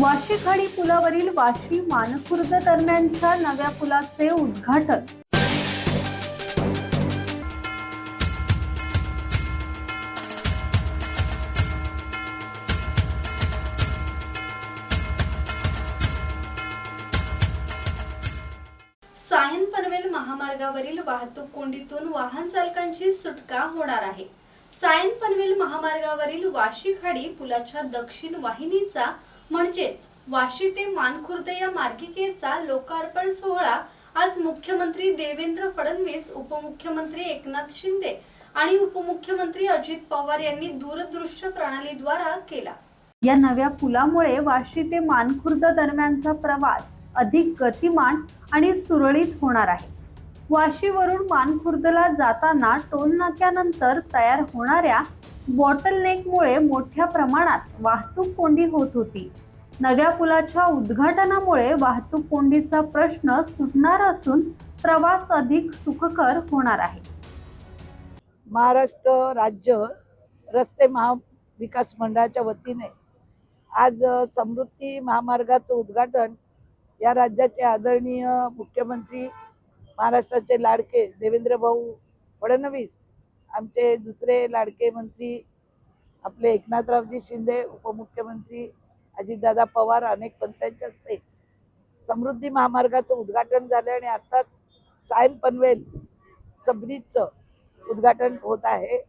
वाशी खाडी पुलावरील वाशी मानखुर्द दरम्यानच्या नव्या पुलाचे उद्घाटन. सायन पनवेल महामार्गावरील वाहतूक कोंडीतून वाहन चालकांची सुटका होणार आहे. सायन पनवेल महामार्गावरील वाशी खाडी पुलाच्या दक्षिण वाहिनीचा म्हणजेच वाशी ते मानखुर्द या मार्गिकेचा लोकार्पण सोहळा आज मुख्यमंत्री देवेंद्र फडणवीस उपमुख्यमंत्री एकनाथ शिंदे आणि उपमुख्यमंत्री अजित पवार यांनी दूरदृश्य प्रणालीद्वारा केला. या नव्या पुलामुळे वाशी ते मानखुर्द दरम्यानचा प्रवास अधिक गतिमान आणि सुरळीत होणार आहे. वाशीवरून मानखुर्दला जाताना टोल नाक्यानंतर तयार होणाऱ्या बॉटलनेकमुळे मोठ्या प्रमाणात वाहतूक कोंडी होत होती. नव्या पुलाच्या उद्घाटनामुळे वाहतूक कोंडीचा प्रश्न सुटणार असून प्रवास अधिक सुखकर होणार आहे. महाराष्ट्र राज्य रस्ते महाविकास मंडळाच्या वतीने आज समृद्धी महामार्गाचं उद्घाटन या राज्याचे आदरणीय मुख्यमंत्री महाराष्ट्राचे लाडके देवेंद्र भाऊ फडणवीस आमचे दुसरे लाडके मंत्री आपले एकनाथरावजी शिंदे उपमुख्यमंत्री अजितदादा पवार अनेक मंत्र्यांच्या हस्ते समृद्धी महामार्गाचं उद्घाटन झालं आणि आत्ताच सायन पनवेल सबरीजचं उद्घाटन होत आहे.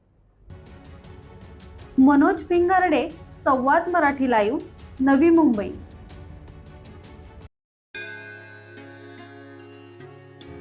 मनोज भिंगारडे संवाद मराठी लाईव्ह नवी मुंबई.